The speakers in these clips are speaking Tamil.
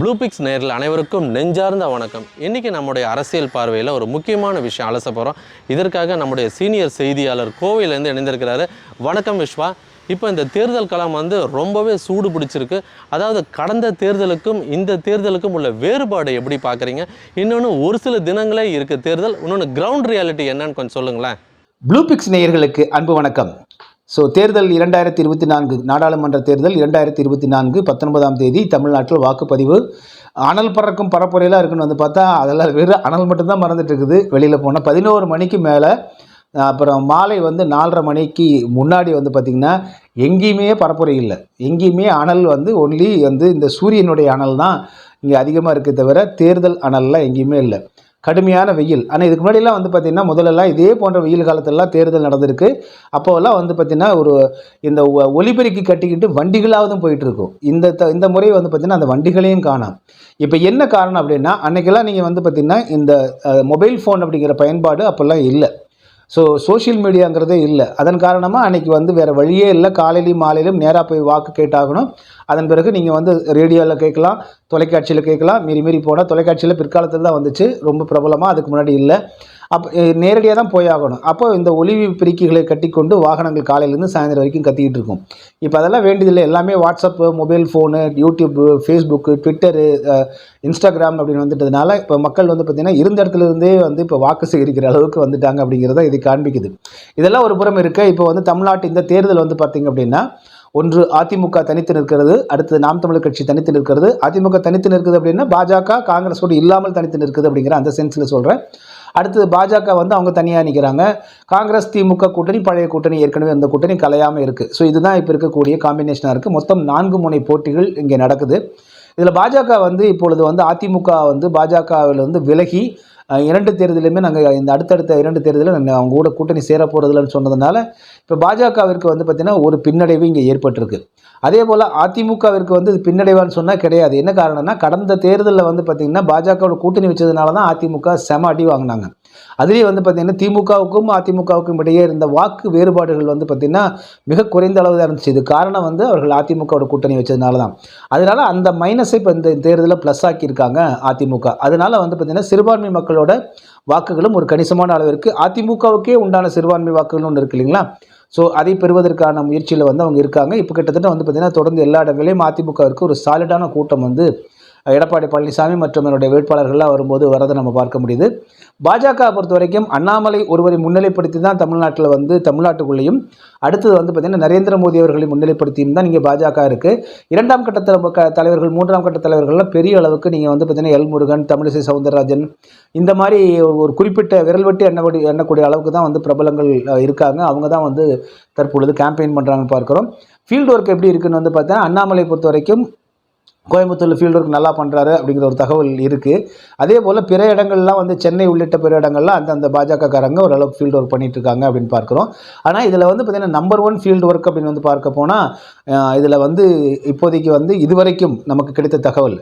ப்ளூபிக்ஸ் நேரில் அனைவருக்கும் நெஞ்சார்ந்த வணக்கம். இன்றைக்கி நம்முடைய அரசியல் பார்வையில் ஒரு முக்கியமான விஷயம் அலச போகிறோம் இதற்காக நம்முடைய சீனியர் செய்தியாளர் கோவையிலேருந்து இணைந்திருக்கிறாரு. வணக்கம் விஸ்வா. இப்போ இந்த தேர்தல் களம் வந்து ரொம்பவே சூடு பிடிச்சிருக்கு. அதாவது கடந்த தேர்தலுக்கும் இந்த தேர்தலுக்கும் உள்ள வேறுபாடு எப்படி பார்க்குறீங்க? இன்னொன்று ஒரு சில தினங்களே இருக்குது தேர்தல். இன்னொன்று கிரவுண்ட் ரியாலிட்டி என்னன்னு கொஞ்சம் சொல்லுங்களேன். ப்ளூபிக்ஸ் நேயர்களுக்கு அன்பு வணக்கம். ஸோ தேர்தல் இரண்டாயிரத்தி இருபத்தி நான்கு நாடாளுமன்ற தேர்தல் இரண்டாயிரத்தி இருபத்தி நான்கு பத்தொன்பதாம் தேதி தமிழ்நாட்டில் வாக்குப்பதிவு. அனல் பறக்கும் பரப்புரையெல்லாம் இருக்குன்னு வந்து பார்த்தா அதெல்லாம் வெறும் அனல் மட்டும்தான் மறந்துட்டு இருக்குது வெளியில் போனால் பதினோரு மணிக்கு மேலே அப்புறம் மாலை வந்து நாலரை மணிக்கு முன்னாடி வந்து பார்த்திங்கன்னா எங்கேயுமே பரப்புரை இல்லை. எங்கேயுமே அனல் வந்து ஒன்லி வந்து இந்த சூரியனுடைய அனல் தான் இங்கே அதிகமாக இருக்குது தவிர தேர்தல் அனல்லாம் எங்கேயுமே இல்லை. கடுமையான வெயில். ஆனால் இதுக்கு முன்னாடிலாம் வந்து பார்த்திங்கன்னா முதல்லலாம் இதே போன்ற வெயில் காலத்திலலாம் தேர்தல் நடந்திருக்கு. அப்போவெல்லாம் வந்து பார்த்திங்கன்னா ஒரு இந்த ஒ- ஒலிபெருக்கி கட்டிக்கிட்டு வண்டிகளாவதும் போயிட்டு இருக்கும் இந்த த இந்த முறை வந்து பார்த்திங்கன்னா அந்த வண்டிகளையும் காணாம். இப்போ என்ன காரணம் அப்படின்னா அன்றைக்கெல்லாம் நீங்கள் வந்து பார்த்திங்கன்னா இந்த மொபைல் ஃபோன் அப்படிங்கிற பயன்பாடு அப்போல்லாம் இல்லை. ஸோ சோஷியல் மீடியாங்கிறதே இல்லை. அதன் காரணமாக அன்னைக்கு வந்து வேறு வழியே இல்லை. காலையிலையும் மாலையிலும் நேராக போய் வாக்கு கேட்டாகணும். அதன் பிறகு நீங்கள் வந்து ரேடியோவில் கேட்கலாம் தொலைக்காட்சியில் கேட்கலாம். மீறி மீறி போனால் தொலைக்காட்சியில் பிற்காலத்தில் தான் வந்துச்சு. ரொம்ப பிரபலமாக அதுக்கு முன்னாடி இல்லை. அப்போ நேரடியாக தான் போயாகணும். அப்போ இந்த ஒலி பெருக்கிகளை கட்டிக்கொண்டு வாகனங்கள் காலையிலேருந்து சாயந்தரம் வரைக்கும் கத்திக்கிட்டு இருக்கும். இப்போ அதெல்லாம் வேண்டியதில்லை. எல்லாமே WhatsApp mobile phone YouTube Facebook Twitter Instagram அப்படின்னு வந்துட்டதுனால இப்போ மக்கள் வந்து பார்த்திங்கன்னா இருந்த இடத்துல இருந்தே வந்து இப்போ வாக்கு சேகரிக்கிற அளவுக்கு வந்துட்டாங்க அப்படிங்கிறத இது காண்பிக்குது. இதெல்லாம் ஒரு புறம் இருக்க. இப்போ வந்து தமிழ்நாட்டு இந்த தேர்தல் வந்து பார்த்திங்க அப்படின்னா ஒன்று அதிமுக தனித்து நிற்கிறது அடுத்து நாம் தமிழர் கட்சி தனித்து நிற்கிறது. அதிமுக தனித்து நிற்கிறது அப்படின்னா பாஜக காங்கிரஸோடு இல்லாமல் தனித்து நிற்கிறது அப்படிங்கிற அந்த சென்ஸில் சொல்கிறேன் அடுத்தது பாஜக வந்து அவங்க தனியாக நிற்கிறாங்க காங்கிரஸ் திமுக கூட்டணி பழைய கூட்டணி ஏற்கனவே அந்த கூட்டணி கலையாமல் இருக்குது ஸோ இதுதான் இப்போ இருக்கக்கூடிய காம்பினேஷனாக இருக்குது மொத்தம் நான்கு முனை போட்டிகள் இங்கே நடக்குது. இதில் பாஜக வந்து இப்பொழுது வந்து அதிமுக வந்து பாஜகவில் வந்து விலகி இரண்டு தேர்தலுமே நாங்கள் இந்த அடுத்தடுத்த இரண்டு தேர்தலில் நாங்கள் அவங்க கூட கூட்டணி சேர போகிறதில்லன்னு சொன்னதுனால இப்போ பாஜகவிற்கு வந்து பார்த்திங்கன்னா ஒரு பின்னடைவு இங்கே ஏற்பட்டிருக்கு. அதே போல் அதிமுகவிற்கு வந்து இது பின்னடைவான்னு சொன்னால் கிடையாது. என்ன காரணம்னா கடந்த தேர்தலில் வந்து பார்த்திங்கன்னா பாஜகவோட கூட்டணி வச்சதுனால தான் அதிமுக செம அடி வாங்கினாங்க. அதுலேயே வந்து பார்த்திங்கன்னா திமுகவுக்கும் அதிமுகவுக்கும் இடையே இருந்த வாக்கு வேறுபாடுகள் வந்து பார்த்திங்கன்னா மிக குறைந்த அளவு தான் இருந்துச்சு. இது காரணம் வந்து அவர்கள் அதிமுகவோட கூட்டணி வச்சதுனால தான். அதனால் அந்த மைனஸை இப்போ இந்த தேர்தலில் ப்ளஸ் ஆக்கியிருக்காங்க அதிமுக. அதனால் வந்து பார்த்திங்கன்னா சிறுபான்மை மக்களோட வாக்குகளும் ஒரு கணிசமான அளவிற்கு அதிமுகவுக்கே உண்டான சிறுபான்மை வாக்குகள் ஒன்று இருக்கு இல்லைங்களா? ஸோ அதை பெறுவதற்கான முயற்சியில் வந்து அவங்க இருக்காங்க. இப்போ கிட்டத்தட்ட வந்து பார்த்திங்கன்னா தொடர்ந்து எல்லா இடங்களையும் அதிமுகவிற்கு ஒரு சாலிடான கூட்டம் வந்து எடப்பாடி பழனிசாமி மற்றும் என்னுடைய வேட்பாளர்கள்லாம் வரும்போது வரதை நம்ம பார்க்க முடியுது. பாஜக பொறுத்த வரைக்கும் அண்ணாமலை ஒருவரை முன்னிலைப்படுத்தி தான் தமிழ்நாட்டில் வந்து தமிழ்நாட்டுக்குள்ளேயும் அடுத்தது வந்து பார்த்திங்கன்னா நரேந்திர மோடி அவர்களை முன்னிலைப்படுத்தியும் தான் இங்கே பாஜக இருக்குது இரண்டாம் கட்ட க- தலைவர்கள் மூன்றாம் கட்ட தலைவர்கள்லாம் பெரிய அளவுக்கு நீங்கள் வந்து பார்த்திங்கன்னா எல் முருகன் தமிழிசை சவுந்தரராஜன் இந்த மாதிரி ஒரு குறிப்பிட்ட விரல் வெட்டி எண்ணக்கூடிய எண்ணக்கூடிய அளவுக்கு தான் வந்து பிரபலங்கள் இருக்காங்க. அவங்க தான் வந்து தற்பொழுது கேம்பெயின் பண்ணுறாங்கன்னு பார்க்குறோம். ஃபீல்டு ஒர்க் எப்படி இருக்குன்னு வந்து பார்த்தா அண்ணாமலை பொறுத்த வரைக்கும் கோயம்புத்தூரில் ஃபீல்டு ஒர்க் நல்லா பண்ணுறாரு அப்படிங்கிற ஒரு தகவல் இருக்குது அதே போல் பிற இடங்கள்லாம் வந்து சென்னை உள்ளிட்ட பிற இடங்கள்லாம் அந்தந்த பாஜகக்காரங்க ஓரளவுக்கு ஃபீல்டு ஒர்க் பண்ணிட்டு இருக்காங்க அப்படின்னு பார்க்குறோம். ஆனால் இதில் வந்து பார்த்திங்கன்னா நம்பர் ஒன் ஃபீல்டு ஒர்க் அப்படின்னு வந்து பார்க்க போனால் இதில் வந்து இப்போதைக்கு வந்து இதுவரைக்கும் நமக்கு கிடைத்த தகவல்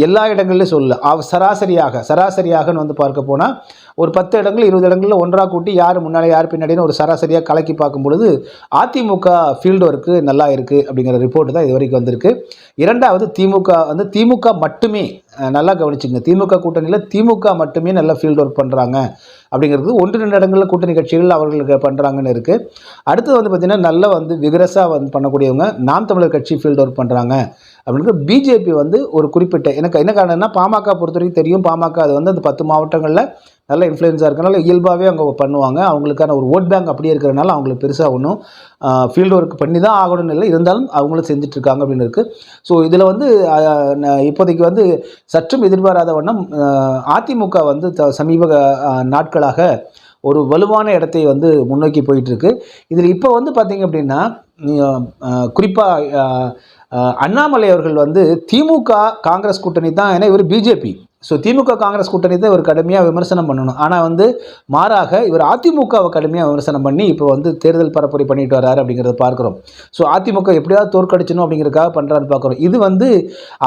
எல்லா இடங்கள்லையும் சொல்லல சராசரியாக சராசரியாகன்னு வந்து பார்க்க போனால் ஒரு பத்து இடங்கள் இருபது இடங்களில் ஒன்றாக கூட்டி யார் முன்னாடி யார் பின்னாடின்னு ஒரு சராசரியாக கலக்கி பார்க்கும் பொழுது அதிமுக ஃபீல்டு ஒர்க்கு நல்லா இருக்குது அப்படிங்கிற ரிப்போர்ட் தான் இது வரைக்கும் வந்திருக்கு. இரண்டாவது திமுக வந்து திமுக மட்டுமே நல்லா கவனிச்சுங்க திமுக கூட்டணியில் திமுக மட்டுமே நல்லா ஃபீல்டு ஒர்க் பண்ணுறாங்க அப்படிங்கிறது ஒன்று ரெண்டு இடங்களில் கூட்டணி கட்சிகள் அவர்களுக்கு பண்ணுறாங்கன்னு இருக்குது அடுத்தது வந்து பார்த்திங்கன்னா நல்லா வந்து விகரஸாக வந்து பண்ணக்கூடியவங்க நாம் தமிழர் கட்சி ஃபீல்டு ஒர்க் பண்ணுறாங்க அப்படின்னு பிஜேபி வந்து ஒரு குறிப்பிட்ட எனக்கு என்ன காரணம்னா பாமக பொறுத்த வரைக்கும் தெரியும் பாமக அது வந்து அந்த பத்து மாவட்டங்களில் நல்ல இன்ஃப்ளூயன்ஸாக இருக்கனால இயல்பாகவே அவங்க பண்ணுவாங்க. அவங்களுக்கான ஒரு ஓட் பேங்க் அப்படியே இருக்கிறனால அவங்களுக்கு பெருசாக ஒன்றும் ஃபீல்டு ஒர்க் பண்ணி தான் ஆகணும்னு இல்லை. இருந்தாலும் அவங்களும் செஞ்சுட்டு இருக்காங்க அப்படின்னு இருக்குது ஸோ இதில் வந்து இப்போதைக்கு வந்து சற்றும் எதிர்பாராத வண்ணம் அதிமுக வந்து த- சமீப நாட்களாக ஒரு வலுவான இடத்தை வந்து முன்னோக்கி போயிட்டுருக்கு. இதில் இப்போ வந்து பார்த்திங்க அப்படின்னா குறிப்பாக அண்ணாமலை அவர்கள் வந்து திமுக காங்கிரஸ் கூட்டணி தான் ஏன்னா இவர் பிஜேபி ஸோ திமுக காங்கிரஸ் கூட்டணி தான் இவர் கடுமையாக விமர்சனம் பண்ணணும். ஆனால் வந்து மாறாக இவர் அதிமுகவை கடுமையாக விமர்சனம் பண்ணி இப்போ வந்து தேர்தல் பரப்புரை பண்ணிட்டு வராரு அப்படிங்கிறத பார்க்குறோம். ஸோ அதிமுக எப்படியாவது தோற்கடிச்சணும் அப்படிங்கிறதுக்காக பண்ணுறான்னு பார்க்குறோம். இது வந்து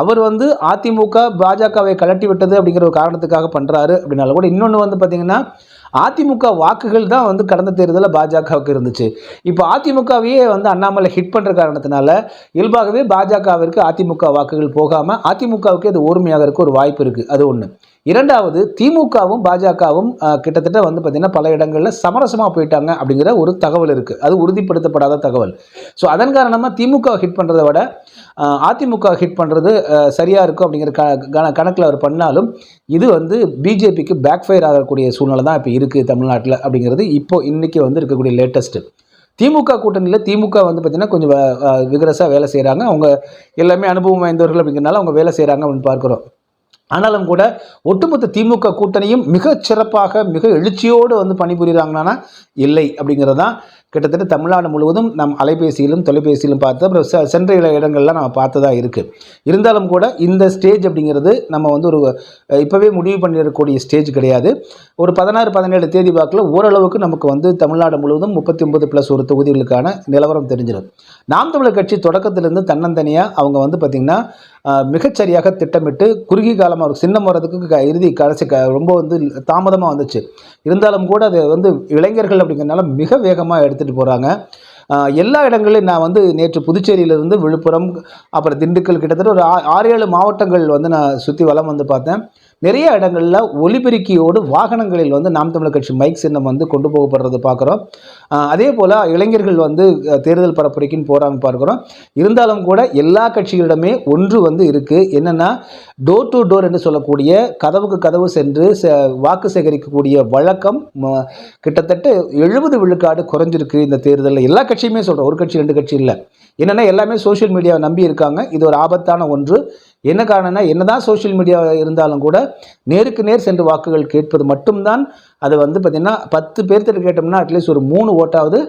அவர் வந்து அதிமுக பாஜகவை கலட்டி விட்டது அப்படிங்கிற ஒரு காரணத்துக்காக பண்ணுறாரு அப்படின்னால கூட இன்னொன்று வந்து பார்த்தீங்கன்னா அதிமுக வாக்குகள் தான் வந்து கடந்த தேர்தலில் பாஜகவுக்கு இருந்துச்சு. இப்போ அதிமுகவையே வந்து அண்ணாமலை ஹிட் பண்ணுற காரணத்தினால இயல்பாகவே பாஜகவிற்கு அதிமுக வாக்குகள் போகாமல் அதிமுகவுக்கு அது ஓர்மையாகிறதுக்கு ஒரு வாய்ப்பு இருக்குது அது ஒன்று இரண்டாவது திமுகவும் பாஜகவும் கிட்டத்தட்ட வந்து பார்த்திங்கன்னா பல இடங்களில் சமரசமாக போயிட்டாங்க அப்படிங்கிற ஒரு தகவல் இருக்குது அது உறுதிப்படுத்தப்படாத தகவல். ஸோ அதன் காரணமாக திமுக ஹிட் பண்ணுறதை விட அதிமுக ஹிட் பண்ணுறது சரியாக இருக்கும் அப்படிங்கிற க கணக்கில் அவர் பண்ணாலும் இது வந்து பிஜேபிக்கு பேக் ஃபயர் ஆகக்கூடிய சூழ்நிலை தான் இப்போ இருக்குது தமிழ்நாட்டில் அப்படிங்கிறது இப்போ இன்றைக்கி வந்து இருக்கக்கூடிய லேட்டஸ்ட்டு திமுக கூட்டணியில் திமுக வந்து பார்த்திங்கன்னா கொஞ்சம் விகரசாக வேலை செய்கிறாங்க அவங்க எல்லாமே அனுபவம் வாய்ந்தவர்கள் அப்படிங்கிறனால அவங்க வேலை செய்கிறாங்க அப்படின்னு பார்க்குறோம். ஆனாலும் கூட ஒட்டுமொத்த திமுக கூட்டணியும் மிக சிறப்பாக மிக எழுச்சியோடு வந்து பணிபுரிகிறாங்கன்னா இல்லை அப்படிங்கிறது தான் கிட்டத்தட்ட தமிழ்நாடு முழுவதும் நம் அலைபேசியிலும் தொலைபேசியிலும் பார்த்து அப்புறம் சென்ற இடங்கள்லாம் நம்ம பார்த்ததா இருக்குது இருந்தாலும் கூட இந்த ஸ்டேஜ் அப்படிங்கிறது நம்ம வந்து ஒரு இப்போவே முடிவு பண்ணிடக்கூடிய ஸ்டேஜ் கிடையாது. ஒரு பதினாறு பதினேழு தேதி வாக்கில் ஓரளவுக்கு நமக்கு வந்து தமிழ்நாடு முழுவதும் முப்பத்தி ஒன்பது ப்ளஸ் ஒரு தொகுதிகளுக்கான நிலவரம் தெரிஞ்சிடும். நாம் தமிழர் கட்சி தொடக்கத்திலிருந்து தன்னந்தனியாக அவங்க வந்து பார்த்திங்கன்னா மிகச்சரியாக திட்டமிட்டு குறுகிய காலமாக ஒரு சின்னம் வர்றதுக்கு க- இறுதி கடைசி க ரொம்ப வந்து தாமதமாக வந்துச்சு. இருந்தாலும் கூட அது வந்து இளைஞர்கள் அப்படிங்கிறனால மிக வேகமாக எடுத்துகிட்டு போகிறாங்க எல்லா இடங்களையும் நான் வந்து நேற்று புதுச்சேரியிலிருந்து விழுப்புரம் அப்புறம் திண்டுக்கல் கிட்டத்தட்ட ஒரு ஆறு ஏழு மாவட்டங்கள் வந்து நான் சுற்றி வளம் வந்து பார்த்தேன். நிறைய இடங்களில் ஒலிபெருக்கியோடு வாகனங்களில் வந்து நாம் தமிழர் கட்சி மைக் சின்னம் வந்து கொண்டு போகப்படுறது பார்க்குறோம். அதே போல் இளைஞர்கள் வந்து தேர்தல் பரப்புரைக்குன்னு போகிறாங்க பார்க்குறோம். இருந்தாலும் கூட எல்லா கட்சிகளிடமே ஒன்று வந்து இருக்குது என்னென்னா டோர் டு டோர் என்று சொல்லக்கூடிய கதவுக்கு கதவு சென்று வாக்கு சேகரிக்கக்கூடிய வழக்கம் ம- கிட்டத்தட்ட எழுபது விழுக்காடு குறைஞ்சிருக்கு இந்த தேர்தலில். எல்லா கட்சியுமே சொல்கிறோம் ஒரு கட்சி ரெண்டு கட்சி இல்லை. என்னென்னா எல்லாமே சோஷியல் மீடியாவை நம்பி இருக்காங்க. இது ஒரு ஆபத்தான ஒன்று. என்ன காரணம்னா என்னதான் சோஷியல் மீடியா இருந்தாலும் கூட நேருக்கு நேர் சென்று வாக்குகள் கேட்பது மட்டும்தான். அது வந்து பார்த்திங்கன்னா பத்து பேர்த்திட்ட கேட்டோம்னா அட்லீஸ்ட் ஒரு மூணு ஓட்டாவது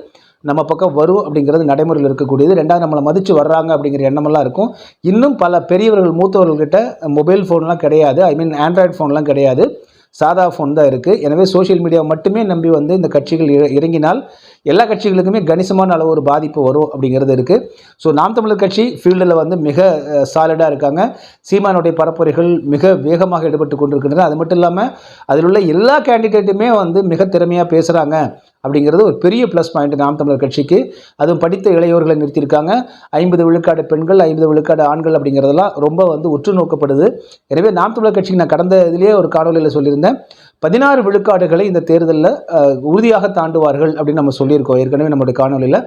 நம்ம பக்கம் வரும் அப்படிங்கிறது நடைமுறையில் இருக்கக்கூடியது. ரெண்டாவது நம்மளை மதித்து வர்றாங்க அப்படிங்கிற எண்ணமெல்லாம் இருக்கும். இன்னும் பல பெரியவர்கள் மூத்தவர்கள்கிட்ட மொபைல் ஃபோன்லாம் கிடையாது. ஐ மீன் ஆண்ட்ராய்டு ஃபோன்லாம் கிடையாது. சாதா ஃபோன் தான் இருக்குது எனவே சோஷியல் மீடியா மட்டுமே நம்பி வந்து இந்த கட்சிகள் இற- இறங்கினால் எல்லா கட்சிகளுக்குமே கணிசமான அளவு ஒரு பாதிப்பு வரும் அப்படிங்கிறது இருக்குது ஸோ நாம் தமிழர் கட்சி ஃபீல்டில் வந்து மிக சாலிடாக இருக்காங்க. சீமானுடைய பரப்புரைகள் மிக வேகமாக ஈடுபட்டு கொண்டிருக்கின்றன. அது மட்டும் இல்லாமல் அதில் உள்ள எல்லா கேண்டிடேட்டுமே வந்து மிக திறமையாக பேசுகிறாங்க அப்படிங்கிறது ஒரு பெரிய ப்ளஸ் பாயிண்ட் நாம் தமிழர் கட்சிக்கு. அதுவும் படித்த இளையோர்களை நிறுத்தியிருக்காங்க. ஐம்பது விழுக்காடு பெண்கள் ஐம்பது விழுக்காடு ஆண்கள் அப்படிங்கிறதெல்லாம் ரொம்ப வந்து உற்று நோக்கப்படுது எனவே நாம் தமிழர் கட்சிக்கு நான் கடந்த இதிலேயே ஒரு காணொலியில் சொல்லியிருந்தேன். பதினாறு விழுக்காடுகளை இந்த தேர்தலில் உறுதியாக தாண்டுவார்கள் அப்படின்னு நம்ம சொல்லியிருக்கோம். ஏற்கனவே நம்மளுடைய காணொலியில்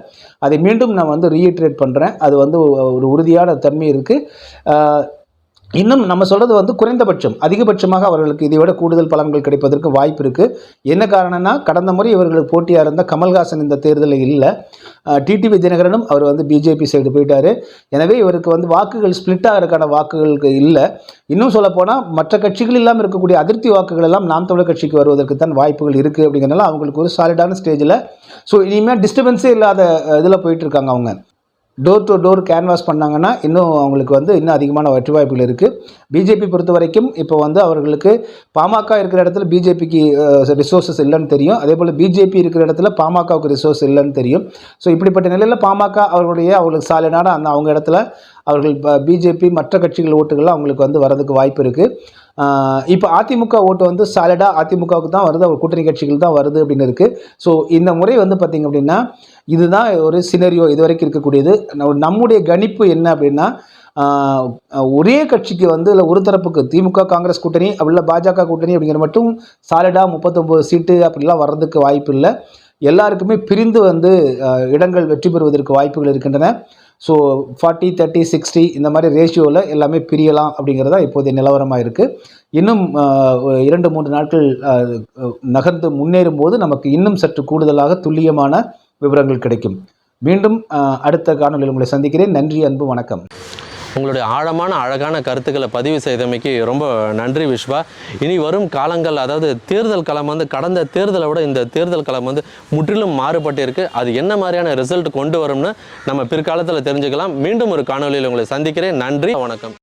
அதை மீண்டும் நான் வந்து ரீஇட்ரேட் பண்ணுறேன் அது வந்து ஒரு உறுதியான தன்மை இருக்குது இன்னும் நம்ம சொல்கிறது வந்து குறைந்தபட்சம் அதிகபட்சமாக அவர்களுக்கு இதை விட கூடுதல் பலன்கள் கிடைப்பதற்கு வாய்ப்பு இருக்குது என்ன காரணம்னா கடந்த முறை இவர்களுக்கு போட்டியாக இருந்த கமல்ஹாசன் இந்த தேர்தலில் இல்லை. டிடிவி தினகரனும் அவர் வந்து பிஜேபி சைடு போயிட்டார். எனவே இவருக்கு வந்து வாக்குகள் ஸ்பிளிட் ஆகிறதுக்கான வாக்குகளுக்கு இல்லை. இன்னும் சொல்லப்போனால் மற்ற கட்சிகள் இல்லாமல் இருக்கக்கூடிய அதிருப்தி வாக்குகள் எல்லாம் நாம் தமிழர் கட்சிக்கு வருவதற்கு தான் வாய்ப்புகள் இருக்குது அப்படிங்கிறனால அவங்களுக்கு ஒரு சாலிடான ஸ்டேஜில் ஸோ இனிமேல் டிஸ்டர்பன்ஸே இல்லாத இதில் போயிட்டு இருக்காங்க அவங்க. டோர் டு டோர் கேன்வாஸ் பண்ணாங்கன்னா இன்னும் அவங்களுக்கு வந்து இன்னும் அதிகமான வெற்றி வாய்ப்புகள் இருக்குது பிஜேபி பொறுத்த வரைக்கும் இப்போ வந்து அவர்களுக்கு பாமக இருக்கிற இடத்துல பிஜேபிக்கு ரிசோர்ஸஸ் இல்லைன்னு தெரியும். அதே போல் பிஜேபி இருக்கிற இடத்துல பாமகவுக்கு ரிசோர்ஸ் இல்லைன்னு தெரியும். ஸோ இப்படிப்பட்ட நிலையில் பாமக அவர்களுடைய அவங்களுக்கு சாலிடான அந்த அவங்க இடத்துல அவர்கள் பிஜேபி மற்ற கட்சிகள் ஓட்டுகள் அவங்களுக்கு வந்து வரதுக்கு வாய்ப்பு இருக்குது இப்போ அதிமுக ஓட்டு வந்து சாலிடாக அதிமுகவுக்கு தான் வருது. அவர் கூட்டணி கட்சிகள் தான் வருது அப்படின்னு இருக்குது ஸோ இந்த முறை வந்து பார்த்திங்க அப்படின்னா இதுதான் ஒரு சினரியோ இது வரைக்கும் இருக்கக்கூடியது. நம்முடைய கணிப்பு என்ன அப்படின்னா ஒரே கட்சிக்கு வந்து இல்லை ஒரு தரப்புக்கு திமுக காங்கிரஸ் கூட்டணி அப்படி இல்லை பாஜக கூட்டணி அப்படிங்கிற மட்டும் சாலிடாக முப்பத்தொம்போது சீட்டு அப்படிலாம் வர்றதுக்கு வாய்ப்பு இல்லை. எல்லாருக்குமே பிரிந்து வந்து இடங்கள் வெற்றி பெறுவதற்கு வாய்ப்புகள் இருக்கின்றன. ஸோ ஃபார்ட்டி தேர்ட்டி சிக்ஸ்டி இந்த மாதிரி ரேஷியோவில் எல்லாமே பிரியலாம் அப்படிங்கிறதா இப்போதைய நிலவரமாக இருக்குது இன்னும் இரண்டு மூன்று நாட்கள் நகர்ந்து முன்னேறும் போது நமக்கு இன்னும் சற்று கூடுதலாக துல்லியமான விவரங்கள் கிடைக்கும். மீண்டும் அடுத்த காணொலியில் உங்களை சந்திக்கிறேன். நன்றி அன்பு வணக்கம். உங்களுடைய ஆழமான அழகான கருத்துக்களை பதிவு செய்தமைக்கு ரொம்ப நன்றி விஸ்வா இனி வரும் காலங்கள் அதாவது தேர்தல் களம் வந்து கடந்த தேர்தலை விட இந்த தேர்தல் களம் வந்து முற்றிலும் மாறுபட்டிருக்கு. அது என்ன மாதிரியான ரிசல்ட் கொண்டு வரும்னு நம்ம பிற்காலத்தில் தெரிஞ்சுக்கலாம். மீண்டும் ஒரு காணொலியில் உங்களை சந்திக்கிறேன். நன்றி வணக்கம்.